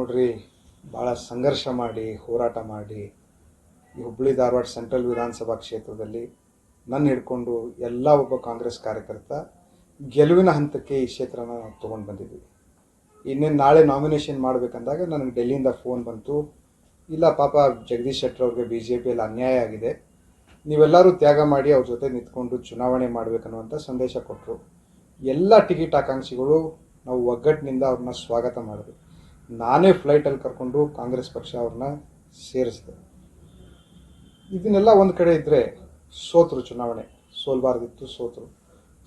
ನೋಡ್ರಿ, ಭಾಳ ಸಂಘರ್ಷ ಮಾಡಿ, ಹೋರಾಟ ಮಾಡಿ ಈ ಹುಬ್ಬಳ್ಳಿ ಧಾರವಾಡ ಸೆಂಟ್ರಲ್ ವಿಧಾನಸಭಾ ಕ್ಷೇತ್ರದಲ್ಲಿ ನನ್ನ ಹಿಡ್ಕೊಂಡು ಎಲ್ಲ ಒಬ್ಬ ಕಾಂಗ್ರೆಸ್ ಕಾರ್ಯಕರ್ತ ಗೆಲುವಿನ ಹಂತಕ್ಕೆ ಈ ಕ್ಷೇತ್ರನ ನಾವು ತೊಗೊಂಡು ಬಂದಿದ್ವಿ. ಇನ್ನೇನು ನಾಳೆ ನಾಮಿನೇಷನ್ ಮಾಡಬೇಕಂದಾಗ ನನಗೆ ಡೆಲ್ಲಿಯಿಂದ ಫೋನ್ ಬಂತು, ಇಲ್ಲ ಪಾಪ ಜಗದೀಶ್ ಶೆಟ್ಟರ್ ಅವ್ರಿಗೆ ಬಿ ಜೆ ಪಿಯಲ್ಲಿ ಅನ್ಯಾಯ ಆಗಿದೆ, ನೀವೆಲ್ಲರೂ ತ್ಯಾಗ ಮಾಡಿ ಅವ್ರ ಜೊತೆ ನಿಂತ್ಕೊಂಡು ಚುನಾವಣೆ ಮಾಡಬೇಕನ್ನುವಂಥ ಸಂದೇಶ ಕೊಟ್ಟರು ಎಲ್ಲ ಟಿಕೆಟ್ ಆಕಾಂಕ್ಷಿಗಳು ನಾವು ಒಗ್ಗಟ್ಟಿನಿಂದ ಅವ್ರನ್ನ ಸ್ವಾಗತ ಮಾಡಿದ್ವಿ. ನಾನೇ ಫ್ಲೈಟಲ್ಲಿ ಕರ್ಕೊಂಡು ಕಾಂಗ್ರೆಸ್ ಪಕ್ಷ ಅವ್ರನ್ನ ಸೇರಿಸಿದೆ. ಇದನ್ನೆಲ್ಲ ಒಂದು ಕಡೆ ಇದ್ದರೆ ಸೋತರು ಚುನಾವಣೆ, ಸೋಲ್ಬಾರ್ದಿತ್ತು ಸೋತರು.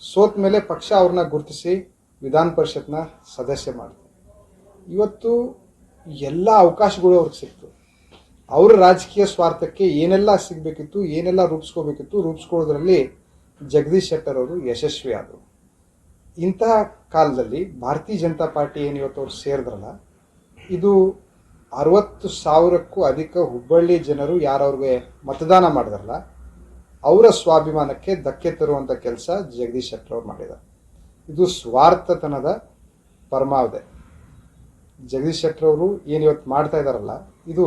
ಸೋತ ಮೇಲೆ ಪಕ್ಷ ಅವ್ರನ್ನ ಗುರುತಿಸಿ ವಿಧಾನ ಪರಿಷತ್ನ ಸದಸ್ಯ ಮಾಡಿದೆ ಇವತ್ತು ಎಲ್ಲ ಅವಕಾಶಗಳು ಅವ್ರಿಗೆ ಸಿಕ್ತು. ಅವರ ರಾಜಕೀಯ ಸ್ವಾರ್ಥಕ್ಕೆ ಏನೆಲ್ಲ ಸಿಗಬೇಕಿತ್ತು, ಏನೆಲ್ಲ ರೂಪಿಸ್ಕೋಬೇಕಿತ್ತು, ರೂಪಿಸ್ಕೊಳ್ಳೋದ್ರಲ್ಲಿ ಜಗದೀಶ್ ಶೆಟ್ಟರ್ ಅವರು ಯಶಸ್ವಿ ಆದರು ಇಂತಹ ಕಾಲದಲ್ಲಿ ಭಾರತೀಯ ಜನತಾ ಪಾರ್ಟಿ ಏನು ಇವತ್ತು ಅವ್ರು ಸೇರಿದ್ರಲ್ಲ ಇದು ಅರವತ್ತು ಸಾವಿರಕ್ಕೂ ಅಧಿಕ ಹುಬ್ಬಳ್ಳಿ ಜನರು ಯಾರವ್ರಿಗೆ ಮತದಾನ ಮಾಡಿದಾರಲ್ಲ, ಅವರ ಸ್ವಾಭಿಮಾನಕ್ಕೆ ಧಕ್ಕೆ ತರುವಂಥ ಕೆಲಸ ಜಗದೀಶ್ ಶೆಟ್ಟರ್ ಅವ್ರು ಮಾಡಿದ್ದಾರೆ ಇದು ಸ್ವಾರ್ಥತನದ ಪರಮಾವಧಿ. ಜಗದೀಶ್ ಶೆಟ್ಟರ್ ಅವರು ಏನು ಇವತ್ತು ಮಾಡ್ತಾ ಇದ್ದಾರಲ್ಲ ಇದು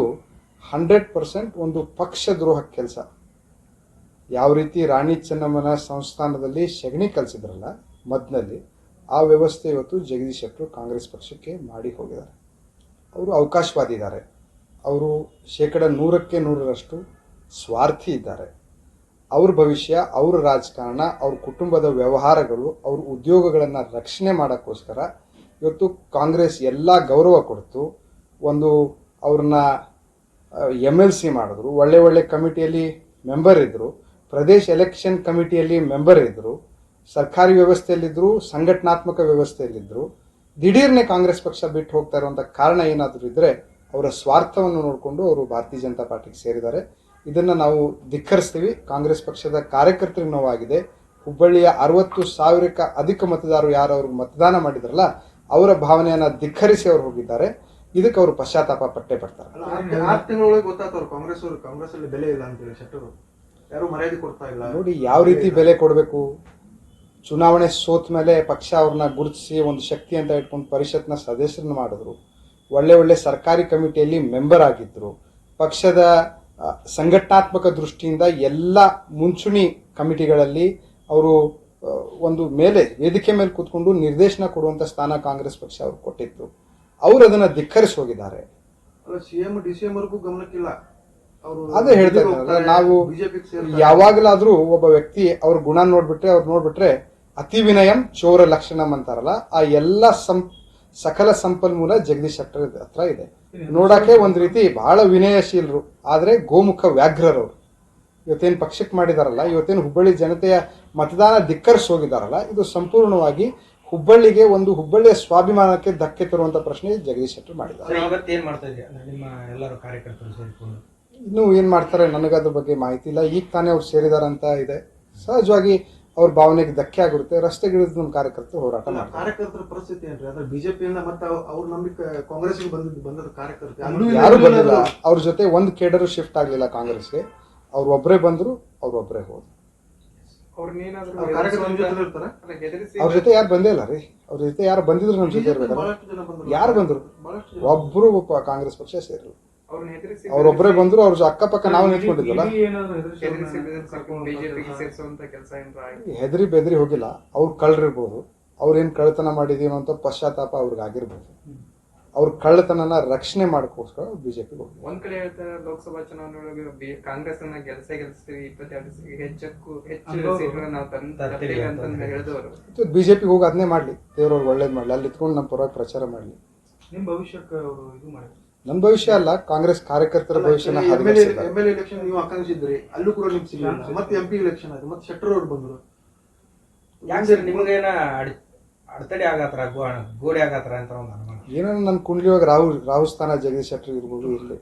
ಹಂಡ್ರೆಡ್ ಪರ್ಸೆಂಟ್ ಒಂದು ಪಕ್ಷ ದ್ರೋಹ ಕೆಲಸ. ಯಾವ ರೀತಿ ರಾಣಿ ಚೆನ್ನಮ್ಮನ ಸಂಸ್ಥಾನದಲ್ಲಿ ಸಗಣಿ ಕಲಿಸಿದ್ರಲ್ಲ, ಮದ್ನಲ್ಲಿ, ಆ ವ್ಯವಸ್ಥೆ ಇವತ್ತು ಜಗದೀಶ್ ಶೆಟ್ಟರು ಕಾಂಗ್ರೆಸ್ ಪಕ್ಷಕ್ಕೆ ಮಾಡಿ ಹೋಗಿದ್ದಾರೆ. ಅವರು ಅವಕಾಶವಾದಿ ಇದ್ದಾರೆ. ಅವರು ಶೇಕಡ ನೂರಕ್ಕೆ ನೂರರಷ್ಟು ಸ್ವಾರ್ಥಿ ಇದ್ದಾರೆ. ಅವ್ರ ಭವಿಷ್ಯ, ಅವ್ರ ರಾಜಕಾರಣ, ಅವ್ರ ಕುಟುಂಬದ ವ್ಯವಹಾರಗಳು, ಅವ್ರ ಉದ್ಯೋಗಗಳನ್ನು ರಕ್ಷಣೆ ಮಾಡೋಕ್ಕೋಸ್ಕರ ಇವತ್ತು ಕಾಂಗ್ರೆಸ್ ಎಲ್ಲ ಗೌರವ ಕೊಡ್ತು. ಒಂದು ಅವ್ರನ್ನ ಎಂ ಎಲ್ ಸಿ ಮಾಡಿದ್ರು. ಒಳ್ಳೆ ಒಳ್ಳೆ ಕಮಿಟಿಯಲ್ಲಿ ಮೆಂಬರ್ ಇದ್ದರು ಪ್ರದೇಶ ಎಲೆಕ್ಷನ್ ಕಮಿಟಿಯಲ್ಲಿ ಮೆಂಬರ್ ಇದ್ದರು ಸರ್ಕಾರಿ ವ್ಯವಸ್ಥೆಯಲ್ಲಿದ್ದರು ಸಂಘಟನಾತ್ಮಕ ವ್ಯವಸ್ಥೆಯಲ್ಲಿದ್ದರು ದಿಢೀರ್ನೆ ಕಾಂಗ್ರೆಸ್ ಪಕ್ಷ ಬಿಟ್ಟು ಹೋಗ್ತಾ ಇರುವಂಥ ಕಾರಣ ಏನಾದರೂ ಇದ್ರೆ ಅವರ ಸ್ವಾರ್ಥವನ್ನು ನೋಡಿಕೊಂಡು ಅವರು ಭಾರತೀಯ ಜನತಾ ಪಾರ್ಟಿಗೆ ಸೇರಿದ್ದಾರೆ. ಇದನ್ನ ನಾವು ಧಿಕ್ಕರಿಸ್ತೀವಿ. ಕಾಂಗ್ರೆಸ್ ಪಕ್ಷದ ಕಾರ್ಯಕರ್ತರಿಗೆ ನೋವಾಗಿದೆ. ಹುಬ್ಬಳ್ಳಿಯ ಅರವತ್ತು ಸಾವಿರಕ್ಕೆ ಅಧಿಕ ಮತದಾರರು ಯಾರು ಅವ್ರಿಗೆ ಮತದಾನ ಮಾಡಿದ್ರಲ್ಲ ಅವರ ಭಾವನೆಯನ್ನು ಧಿಕ್ಕರಿಸಿ ಅವರು ಹೋಗಿದ್ದಾರೆ. ಇದಕ್ಕೆ ಅವರು ಪಶ್ಚಾತ್ತಾಪ ಪಟ್ಟೆ ಪಡ್ತಾರೆ. ಅಲ್ಲ, ಆರ್- ಆರ್ ತಿಂಗಳೊಳಗೆ ಕಾಂಗ್ರೆಸ್ ಅವರು. ಕಾಂಗ್ರೆಸ್ ಅಲ್ಲಿ ಬೆಲೆ ಇಲ್ಲ ಅಂತೇಳಿ ಶೆಟ್ಟರು. ಯಾರು ಮರ್ಯಾದೆ ಕೊಡ್ತಾ ಇಲ್ಲ. ನೋಡಿ ಯಾವ ರೀತಿ ಬೆಲೆ ಕೊಡಬೇಕು? ಚುನಾವಣೆ ಸೋತ ಮೇಲೆ ಪಕ್ಷ ಅವ್ರನ್ನ ಗುರುತಿಸಿ ಒಂದು ಶಕ್ತಿ ಅಂತ ಇಟ್ಕೊಂಡು ಪರಿಷತ್ನ ಸದಸ್ಯರನ್ನ ಮಾಡಿದ್ರು. ಒಳ್ಳೆ ಒಳ್ಳೆ ಸರ್ಕಾರಿ ಕಮಿಟಿಯಲ್ಲಿ ಮೆಂಬರ್ ಆಗಿದ್ರು. ಪಕ್ಷದ ಸಂಘಟನಾತ್ಮಕ ದೃಷ್ಟಿಯಿಂದ ಎಲ್ಲ ಮುಂಚೂಣಿ ಕಮಿಟಿಗಳಲ್ಲಿ ಅವರು ಒಂದು ಮೇಲೆ ವೇದಿಕೆ ಮೇಲೆ ಕೂತ್ಕೊಂಡು ನಿರ್ದೇಶನ ಕೊಡುವಂತ ಸ್ಥಾನ ಕಾಂಗ್ರೆಸ್ ಪಕ್ಷ ಅವ್ರು ಕೊಟ್ಟಿತ್ತು. ಅವರು ಅದನ್ನ ಧಿಕ್ಕರಿಸಿ ಹೋಗಿದ್ದಾರೆ. ಗಮನಕ್ಕಿಲ್ಲ. ಅದೇ ಹೇಳ್ತಾ ನಾವು ಯಾವಾಗಲಾದ್ರೂ ಒಬ್ಬ ವ್ಯಕ್ತಿ ಅವ್ರ ಗುಣ ನೋಡ್ಬಿಟ್ರೆ ಅವ್ರು ನೋಡ್ಬಿಟ್ರೆ ಅತಿ ವಿನಯಂ ಶೌರ ಲಕ್ಷಣಂ ಅಂತಾರಲ್ಲ ಆ ಎಲ್ಲ ಸಂ ಸಕಲ ಸಂಪನ್ಮೂಲ ಜಗದೀಶ್ ಶೆಟ್ಟರ್ ಹತ್ರ ಇದೆ. ನೋಡಕ್ಕೆ ಒಂದ್ ರೀತಿ ಬಹಳ ವಿನಯಶೀಲರು ಆದ್ರೆ ಗೋಮುಖ ವ್ಯಾಘ್ರರವರು ಇವತ್ತೇನು ಪಕ್ಷಕ್ಕೆ ಮಾಡಿದಾರಲ್ಲ ಇವತ್ತೇನು ಹುಬ್ಬಳ್ಳಿ ಜನತೆಯ ಮತದಾನ ಧಿಕ್ಕರಿಸಿ ಹೋಗಿದಾರಲ್ಲ ಇದು ಸಂಪೂರ್ಣವಾಗಿ ಹುಬ್ಬಳ್ಳಿಗೆ ಒಂದು ಹುಬ್ಬಳ್ಳಿಯ ಸ್ವಾಭಿಮಾನಕ್ಕೆ ಧಕ್ಕೆ ತರುವಂತ ಪ್ರಶ್ನೆ ಜಗದೀಶ್ ಶೆಟ್ಟರ್ ಮಾಡಿದ್ದಾರೆ. ಇನ್ನು ಏನ್ ಮಾಡ್ತಾರೆ ನನಗದ್ರ ಬಗ್ಗೆ ಮಾಹಿತಿ ಇಲ್ಲ ಈಗ ತಾನೇ ಅವ್ರು ಸೇರಿದಾರಂತ ಇದೆ. ಸಹಜವಾಗಿ ಅವ್ರ ಭಾವನೆಗೆ ಧಕ್ಕೆ ಆಗಿರುತ್ತೆ. ರಸ್ತೆಗಿಳಿದು ನಮ್ಮ ಕಾರ್ಯಕರ್ತರು ಹೋರಾಟ ಮಾಡ್ತಾರೆ. ಕಾರ್ಯಕರ್ತರ ಪರಿಸ್ಥಿತಿ ಏನ್ರಿ? ಅಂದ್ರೆ ಬಿಜೆಪಿಯಿಂದ ಮತ್ತೆ ಅವ್- ಅವ್ರ ನಂಬಿಕೆ ಕಾಂಗ್ರೆಸ್ಗೆ ಬಂದಿದ್ದು ಬಂದದ ಕಾರ್ಯಕರ್ತರು. ಯಾರು ಬಂದಿಲ್ಲ. ಅವ್ರ ಜೊತೆ ಒಂದು ಕೇಡರು ಶಿಫ್ಟ್ ಆಗಲಿಲ್ಲ ಕಾಂಗ್ರೆಸ್ಗೆ. ಅವ್ರ ಒಬ್ಬರೇ ಬಂದ್ರು ಅವ್ರು ಒಬ್ಬರೇ ಹೋದ್ರು. ಅವ್ರ ಜೊತೆ ಇರ್ತಾರ? ಅಲ್ಲ, ಅವ್ರ ಜೊತೆ ಯಾರು ಬಂದೇ ಇಲ್ಲ ರೀ. ಅವ್ರ ಜೊತೆ ಯಾರು ಬಂದಿದ್ರು ನಮ್ಮ ಜೊತೆ ಇರ್ಬೇಕಲ್ಲ ಯಾರು ಬಂದ್ರು? ಬಹಳಷ್ಟು ಒಬ್ರು ಒಬ್ಬ ಕಾಂಗ್ರೆಸ್ ಪಕ್ಷ ಹೆದರಿಸಿ ಅವ್ರೊಬ್ಬರೇ ಬಂದ್ರು ಅವ್ರ ಜೊ- ಅಕ್ಕಪಕ್ಕ ನಾವು ನಿಂತ್ಕೊಂಡಿದ್ದಲ್ಲ ಹೆದರಿಸಿ ಕರ್ಕೊಂಡು ಬಿಜೆಪಿಗೆ ಸೇರಿಸುವಂತ ಕೆಲಸ ಏನಾರ ಆಯ್ತು? ಹೆದರಿ ಬೆದರಿ ಹೋಗಿಲ್ಲ ಅವ್ರು ಕಳ್ಳರಿರ್ಬೋದು ಅವ್ರೇನ್ ಕಳ್ಳತನ ಮಾಡಿದೀವಿ ಅಂತ ಪಶ್ಚಾತ್ತಾಪ ಅವ್ರಿಗೆ ಆಗಿರ್ಬೋದು. ಅವ್ರ ಕಳ್ಳತನನ ರಕ್ಷಣೆ ಮಾಡಕ್ಕೋಸ್ಕರ ಬಿಜೆಪಿ ಹೋಗಿ ಒಂದ್ ಕಡೆ ಹೇಳ್ತಾರೆ ಲೋಕಸಭಾ ಚುನಾವಣೆ ಕಾಂಗ್ರೆಸ್ ಅನ್ನ ಗೆಲ್ಸೆ ಗೆಲ್ಸ್ತೀವಿ ಇಪ್ಪತ್ತೆರಡು ಹೆಚ್ಚಕ್ಕೂ ಹೆಚ್ಚು ಹೇಳಿದವರು. ಬಿಜೆಪಿ ಹೋಗಿ ಅದನ್ನೇ ಮಾಡ್ಲಿ. ದೇವ್ರವ್ರು ಒಳ್ಳೇದ್ ಮಾಡ್ಲಿ. ಅಲ್ಲಿ ಇತ್ಕೊಂಡು ನಮ್ಮ ಪರವಾಗಿ ಪ್ರಚಾರ ಮಾಡ್ಲಿ. ನಿಮ್ ಭವಿಷ್ಯಕ್ಕೆ ಅವರು ಇದು ಮಾಡಿ ನನ್ನ ಭವಿಷ್ಯ ಅಲ್ಲ ಕಾಂಗ್ರೆಸ್ ಕಾರ್ಯಕರ್ತರ ಭವಿಷ್ಯನ ಎಂ ಎಲ್ ಎಲೆಕ್ಷನ್ ನೀವು ಆಕಾಂಕ್ಷಿದ್ರಿ ಅಲ್ಲೂ ಕೂಡ ನಿಮ್ಗೆ ಸಿಗಲಿಲ್ಲ. ಮತ್ತೆ ಎಂ ಪಿ ಎಲೆಕ್ಷನ್ ಆಯ್ತು ಮತ್ತೆ ಶೆಟ್ಟರ್ ಅವ್ರು ಬಂದರು. ಯಾಕೆ ಸರ್ ನಿಮಗೇನ ಅಡ್- ಅಡೆತಡೆ ಆಗತ್ತಾರ ಗೋ- ಗೋಡೆ ಆಗತ್ತಾರ ಅಂತ ಒಂದು ಅನುಮಾನ? ಏನೋ ನನ್ನ ಕುಂಡ್ಲಿ ಒಳಗೆ ರಾಹು ರಾಹುಲ್ ಸ್ಥಾನ ಜಗದೀಶ್ ಶೆಟ್ಟರ್ ಇರ್ಬೋದು ಇರ್ಲಿ